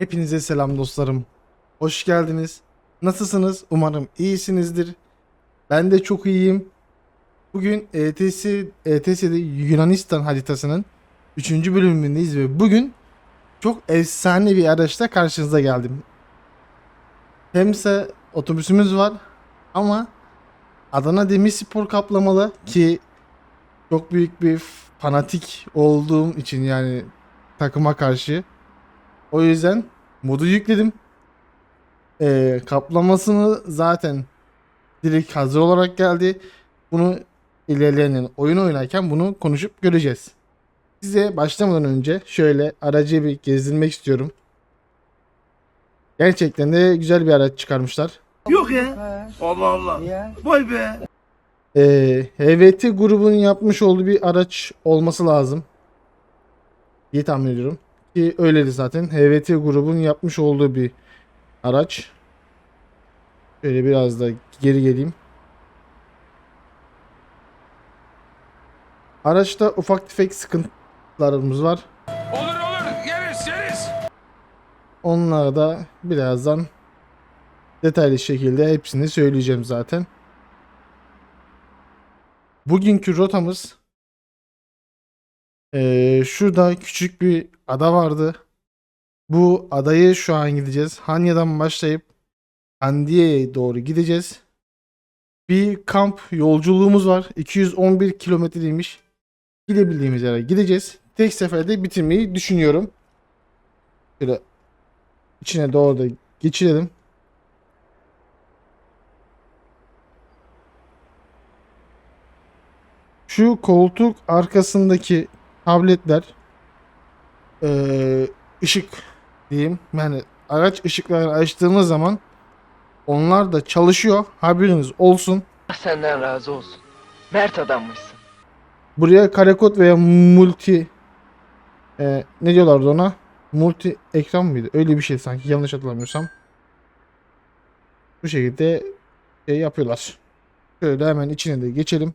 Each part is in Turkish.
Hepinize selam dostlarım. Hoş geldiniz. Nasılsınız? Umarım iyisinizdir. Ben de çok iyiyim. Bugün ETS, ETS'de Yunanistan haritasının 3. bölümündeyiz ve bugün çok efsane bir araçla karşınıza geldim. Hemse otobüsümüz var ama Adana Demirspor kaplamalı ki çok büyük bir fanatik olduğum için yani takıma karşı o yüzden modu yükledim. Ee, kaplamasını zaten direkt hazır olarak geldi. Bunu ilerleyen oyun oynarken bunu konuşup göreceğiz. Size başlamadan önce şöyle aracı bir gezdirmek istiyorum. Gerçekten de güzel bir araç çıkarmışlar. Yok ya. Allah Allah. Vay be. Ee, HVT grubunun yapmış olduğu bir araç olması lazım. diye tahmin ediyorum. Ki öyleydi zaten. HVT grubunun yapmış olduğu bir araç. Şöyle biraz da geri geleyim. Araçta ufak tefek sıkıntılarımız var. Olur olur yeriz yeriz. Onlara da birazdan detaylı şekilde hepsini söyleyeceğim zaten. Bugünkü rotamız eee, şurada küçük bir ada vardı. Bu adayı şu an gideceğiz. Hanya'dan başlayıp Handiye'ye doğru gideceğiz. Bir kamp yolculuğumuz var. 211 kilometreymiş. Gidebildiğimiz yere gideceğiz. Tek seferde bitirmeyi düşünüyorum. Şöyle içine doğru da geçirelim. Şu koltuk arkasındaki tabletler eee, ışık diyeyim. Yani araç ışıklarını açtığımız zaman onlar da çalışıyor. Haberiniz olsun. Senden razı olsun. Mert adammışsın. Buraya karekod veya multi eee, ne diyorlardı ona? Multi ekran mıydı? Öyle bir şey sanki yanlış hatırlamıyorsam. Bu şekilde şey yapıyorlar. Şöyle hemen içine de geçelim.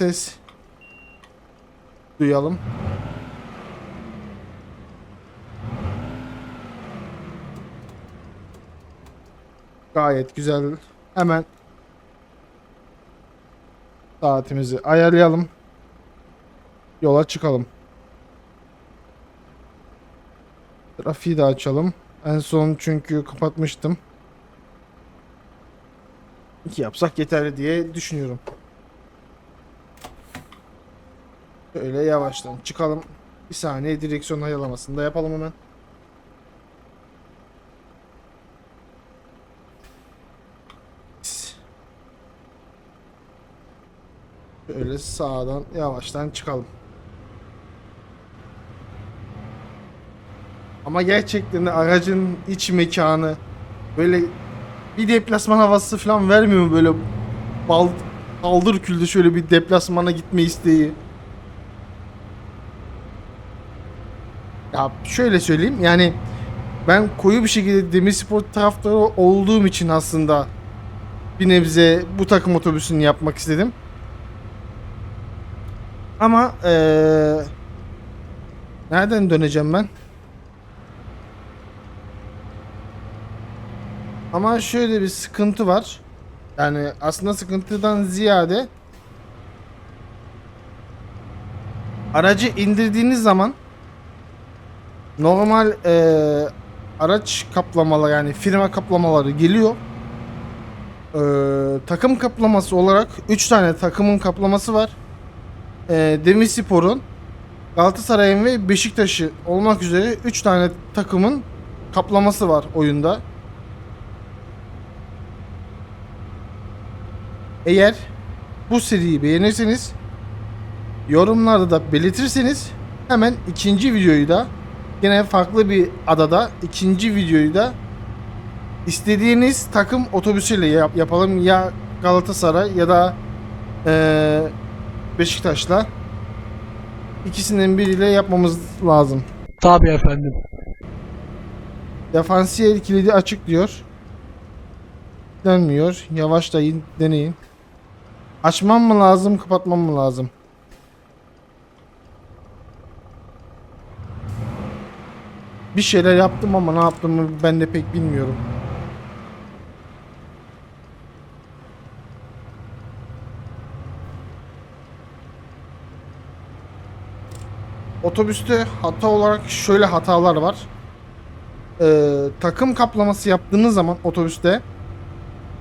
Ses duyalım. Gayet güzel. Hemen saatimizi ayarlayalım. Yola çıkalım. Trafiği de açalım. En son çünkü kapatmıştım. İki yapsak yeterli diye düşünüyorum. Şöyle yavaştan çıkalım. Bir saniye direksiyon ayarlamasını da yapalım hemen. Şöyle sağdan yavaştan çıkalım. Ama gerçekten de aracın iç mekanı böyle bir deplasman havası falan vermiyor mu böyle bal, baldır küldü şöyle bir deplasmana gitme isteği. Ya şöyle söyleyeyim yani ben koyu bir şekilde Demirspor taraftarı olduğum için aslında bir nebze bu takım otobüsünü yapmak istedim. Ama eee nereden döneceğim ben? Ama şöyle bir sıkıntı var. Yani aslında sıkıntıdan ziyade aracı indirdiğiniz zaman normal eee, araç kaplamaları yani firma kaplamaları geliyor. Eee, takım kaplaması olarak 3 tane takımın kaplaması var. Eee Demirspor'un Galatasaray'ın ve Beşiktaş'ı olmak üzere 3 tane takımın kaplaması var oyunda. Eğer bu seriyi beğenirseniz yorumlarda da belirtirseniz hemen ikinci videoyu da yine farklı bir adada ikinci videoyu da istediğiniz takım otobüsüyle yap- yapalım ya Galatasaray ya da eee, Beşiktaş'la ikisinden biriyle yapmamız lazım. Tabii efendim. Defansiyel kilidi açık diyor. Dönmüyor. Yavaşlayın, deneyin. Açmam mı lazım, kapatmam mı lazım? Bir şeyler yaptım ama ne yaptığımı ben de pek bilmiyorum. Otobüste hata olarak şöyle hatalar var. Ee, takım kaplaması yaptığınız zaman otobüste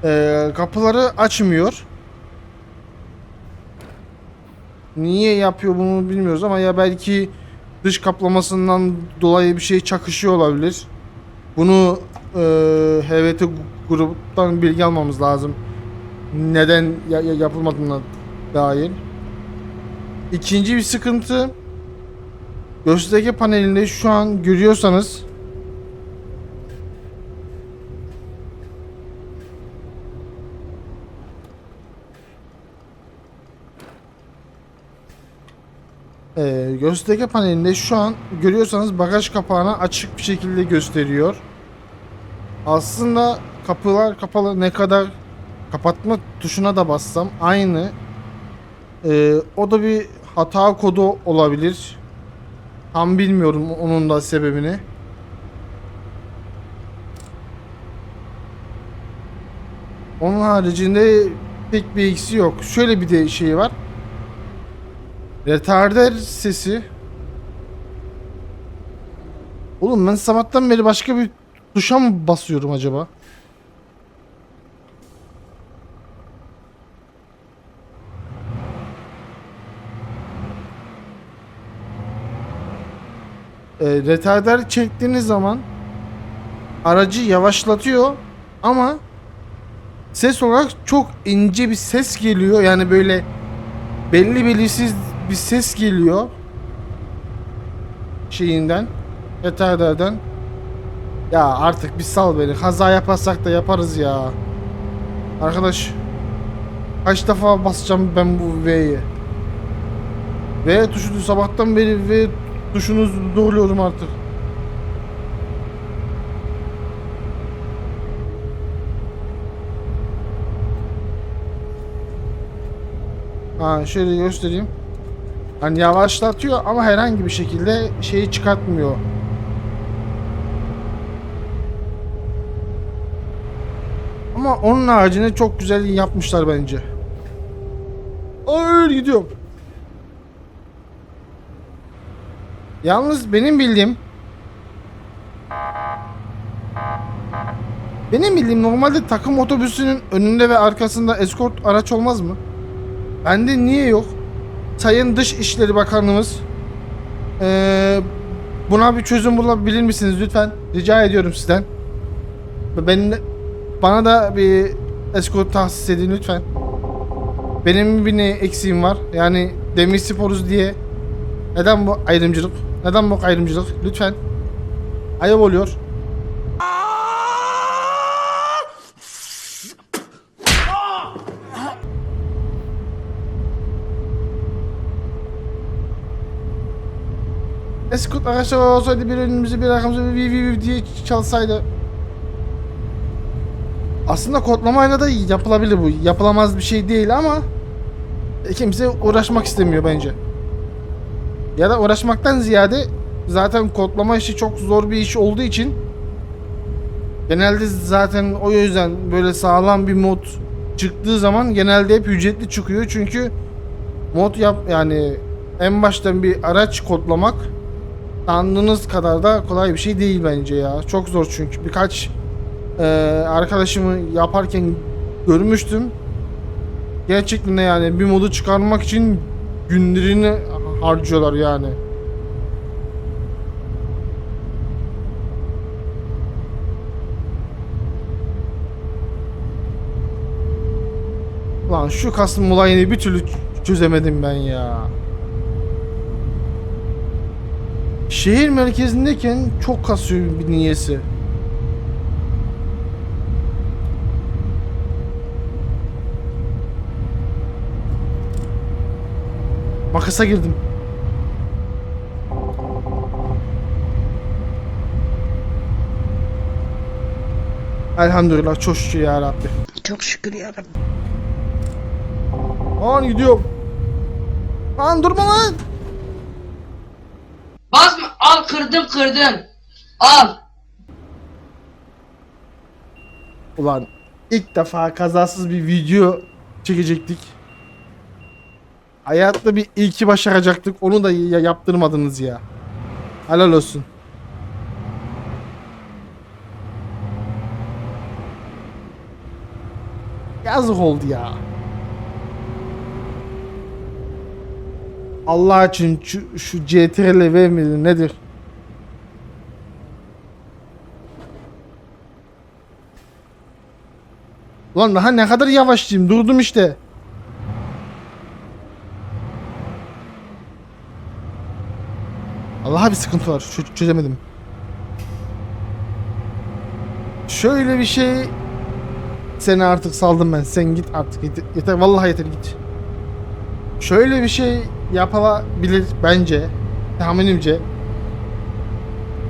ee, kapıları açmıyor. Niye yapıyor bunu bilmiyoruz ama ya belki dış kaplamasından dolayı bir şey çakışıyor olabilir. Bunu e, HVT gruptan bilgi almamız lazım. Neden ya- ya- yapılmadığına dair. İkinci bir sıkıntı gösterge panelinde şu an görüyorsanız Ee, gösterge panelinde şu an görüyorsanız bagaj kapağını açık bir şekilde gösteriyor. Aslında kapılar kapalı ne kadar kapatma tuşuna da bassam aynı. Ee, o da bir hata kodu olabilir. Tam bilmiyorum onun da sebebini. Onun haricinde pek bir eksi yok. Şöyle bir de şey var. Retarder sesi. Oğlum ben sabahtan beri başka bir tuşa mı basıyorum acaba? e, retarder çektiğiniz zaman aracı yavaşlatıyor ama ses olarak çok ince bir ses geliyor. Yani böyle belli belirsiz bir ses geliyor şeyinden retarderden. Ya artık bir sal beni. Kaza yaparsak da yaparız ya. Arkadaş kaç defa basacağım ben bu V'ye? V tuşunu sabahtan beri V tuşunu zorluyorum artık. Ha şöyle göstereyim. Hani yavaşlatıyor ama herhangi bir şekilde şeyi çıkartmıyor. Ama onun haricinde çok güzel yapmışlar bence. Ay gidiyorum. Yalnız benim bildiğim Benim bildiğim normalde takım otobüsünün önünde ve arkasında eskort araç olmaz mı? Bende niye yok? Sayın Dış İşleri Bakanımız eee, buna bir çözüm bulabilir misiniz lütfen? Rica ediyorum sizden. Ben bana da bir eskort tahsis edin lütfen. Benim bir ne eksiğim var. Yani demir sporuz diye. Neden bu ayrımcılık? Neden bu ayrımcılık? Lütfen. Ayıp oluyor. Eskut arkadaşlar olsaydı bir önümüzü bir arkamızı bir bir bir diye çalsaydı. Aslında kodlamayla da yapılabilir bu. Yapılamaz bir şey değil ama kimse uğraşmak istemiyor bence. Ya da uğraşmaktan ziyade zaten kodlama işi çok zor bir iş olduğu için genelde zaten o yüzden böyle sağlam bir mod çıktığı zaman genelde hep ücretli çıkıyor çünkü mod yap yani en baştan bir araç kodlamak sandığınız kadar da kolay bir şey değil bence ya. Çok zor çünkü birkaç e, arkadaşımı yaparken görmüştüm. Gerçekten de yani bir modu çıkarmak için günlerini harcıyorlar yani. Lan şu Kasım olayını bir türlü çözemedim ben ya. Şehir merkezindeyken çok kasıyor bir niyesi. Makasa girdim. Elhamdülillah çok şükür ya Rabbi. Çok şükür ya Rabbi. Lan gidiyorum. Lan durma lan. Basma al kırdım kırdım. Al. Ulan ilk defa kazasız bir video çekecektik. Hayatta bir ilki başaracaktık. Onu da ya yaptırmadınız ya. Helal olsun. Yazık oldu ya. Allah için şu, şu CTRL V nedir? Ulan daha ne kadar yavaşlayayım durdum işte. Allah'a bir sıkıntı var. Çö- çözemedim. Şöyle bir şey seni artık saldım ben. Sen git artık. Yeter, yeter. vallahi yeter git. Şöyle bir şey yapılabilir bence. Tahminimce.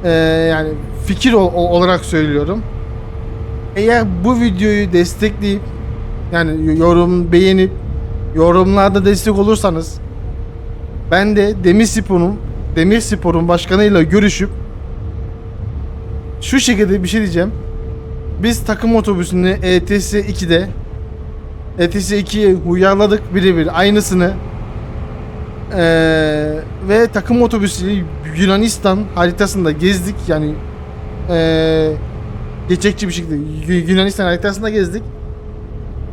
Ee, yani fikir ol- ol- olarak söylüyorum. Eğer bu videoyu destekleyip yani yorum beğenip yorumlarda destek olursanız ben de Demirspor'un Demirspor'un başkanıyla görüşüp şu şekilde bir şey diyeceğim. Biz takım otobüsünü ETS 2'de ETS 2'ye uyarladık birebir aynısını. Ee, ve takım otobüsü Yunanistan haritasında gezdik yani ee, geçekçi bir şekilde Yu- Yunanistan haritasında gezdik.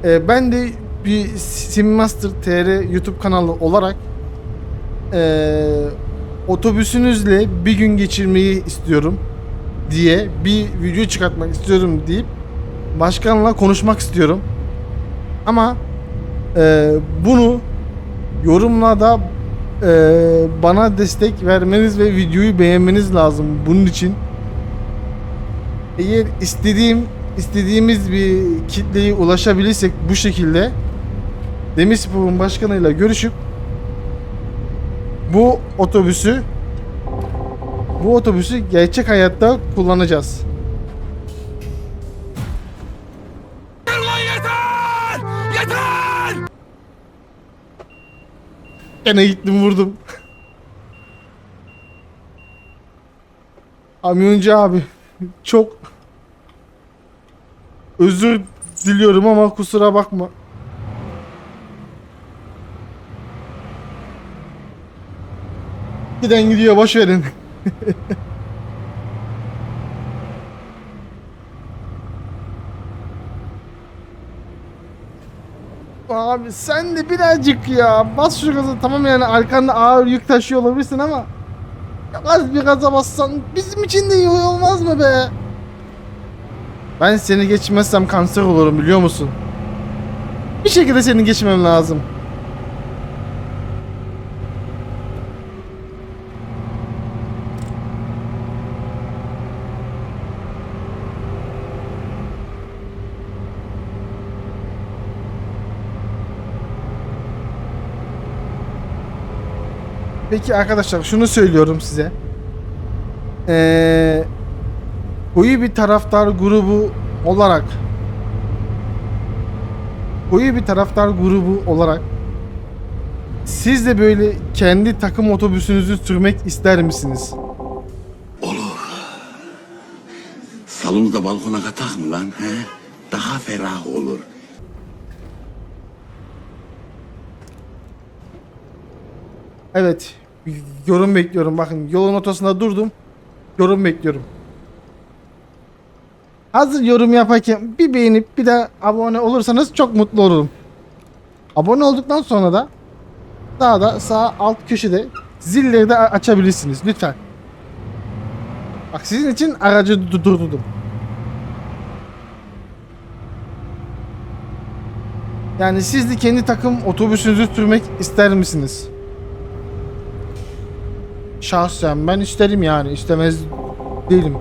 Ee, ben de bir Simmaster TR YouTube kanalı olarak ee, otobüsünüzle bir gün geçirmeyi istiyorum diye bir video çıkartmak istiyorum deyip başkanla konuşmak istiyorum. Ama ee, bunu yorumlarda ee, bana destek vermeniz ve videoyu beğenmeniz lazım bunun için. Eğer istediğim istediğimiz bir kitleye ulaşabilirsek bu şekilde Demirspor'un başkanıyla görüşüp bu otobüsü bu otobüsü gerçek hayatta kullanacağız. Gene gittim vurdum. Kamyoncu abi çok özür diliyorum ama kusura bakma. Giden gidiyor boş verin. Abi sen de birazcık ya bas şu gaza tamam yani arkanda ağır yük taşıyor olabilirsin ama az bir gaza bassan bizim için de iyi olmaz mı be? Ben seni geçmezsem kanser olurum biliyor musun? Bir şekilde seni geçmem lazım. Peki arkadaşlar şunu söylüyorum size. Ee, koyu bir taraftar grubu olarak koyu bir taraftar grubu olarak siz de böyle kendi takım otobüsünüzü sürmek ister misiniz? Salonu da balkona katak mı lan he? Daha ferah olur. Evet. Yorum bekliyorum. Bakın yolun ortasında durdum. Yorum bekliyorum. Hazır yorum yaparken bir beğenip bir de abone olursanız çok mutlu olurum. Abone olduktan sonra da daha da sağ alt köşede zilleri de açabilirsiniz lütfen. Bak sizin için aracı du- durdurdum. Yani siz de kendi takım otobüsünüzü sürmek ister misiniz? Şahsen ben isterim yani istemez değilim.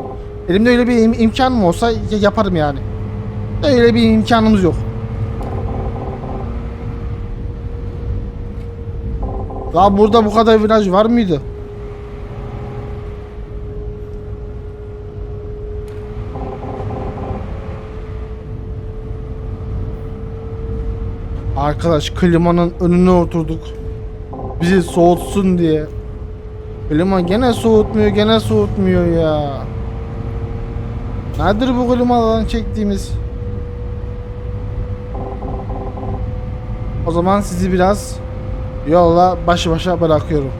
Elimde öyle bir im- imkanım olsa yaparım yani. Öyle bir imkanımız yok. Daha burada bu kadar viraj var mıydı? Arkadaş klimanın önüne oturduk. Bizi soğutsun diye. Klima gene soğutmuyor, gene soğutmuyor ya. Nedir bu klimadan çektiğimiz? O zaman sizi biraz yolla başı başa bırakıyorum.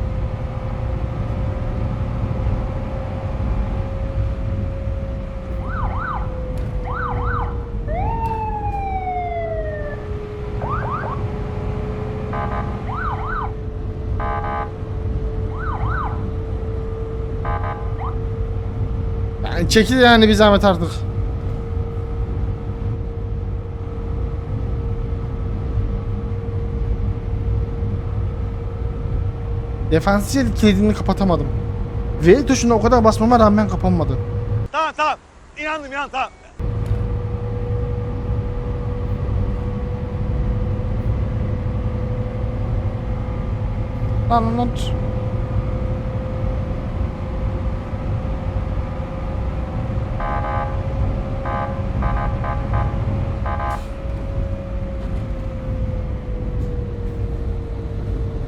Yani çekil yani bir zahmet artık. Defansiyel kilidini kapatamadım. V tuşuna o kadar basmama rağmen kapanmadı. Tamam tamam. İnandım inan tamam. Lan lan lan.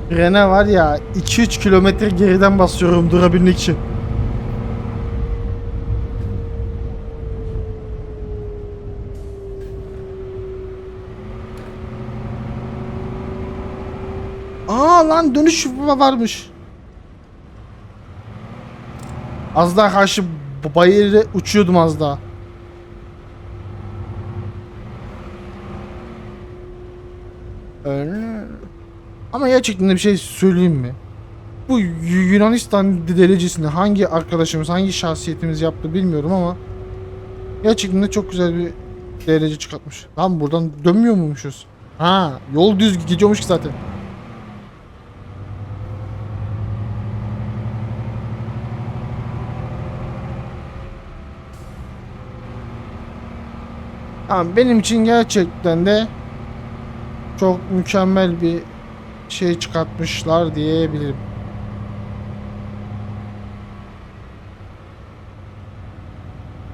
Frene var ya 2-3 kilometre geriden basıyorum durabilmek için. Aa lan dönüş va- varmış. Az daha karşı bayırı uçuyordum az daha. Öyle. Ama gerçekten de bir şey söyleyeyim mi? Bu Yunanistan derecesinde hangi arkadaşımız, hangi şahsiyetimiz yaptı bilmiyorum ama gerçekten de çok güzel bir derece çıkartmış. Lan buradan dönmüyor muymuşuz? Ha, yol düz gidiyormuş ki zaten. Tamam benim için gerçekten de çok mükemmel bir şey çıkartmışlar diyebilirim.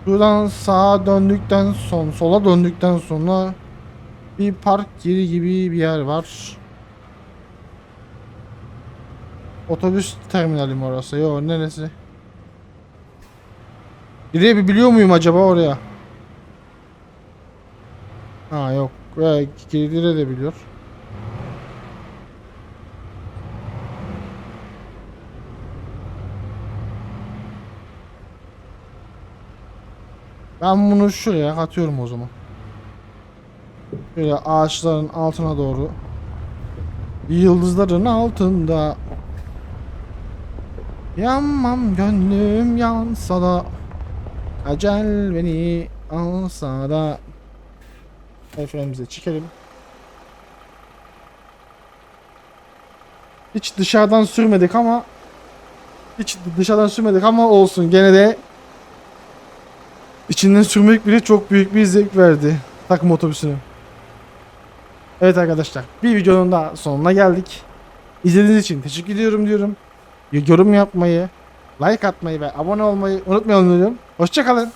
Buradan sağa döndükten sonra, sola döndükten sonra bir park yeri gibi bir yer var. Otobüs terminali mi orası? Yok neresi? Biri biliyor muyum acaba oraya? Ha yok. Girdiğine de biliyor. Ben bunu şuraya atıyorum o zaman. Şöyle ağaçların altına doğru. Yıldızların altında. Yanmam gönlüm yansa da. Acel beni alsa da. El frenimizi çekelim. Hiç dışarıdan sürmedik ama hiç dışarıdan sürmedik ama olsun gene de içinden sürmek bile çok büyük bir zevk verdi takım otobüsünü. Evet arkadaşlar bir videonun daha sonuna geldik. İzlediğiniz için teşekkür ediyorum diyorum. Yorum yapmayı, like atmayı ve abone olmayı unutmayalım diyorum. Hoşçakalın.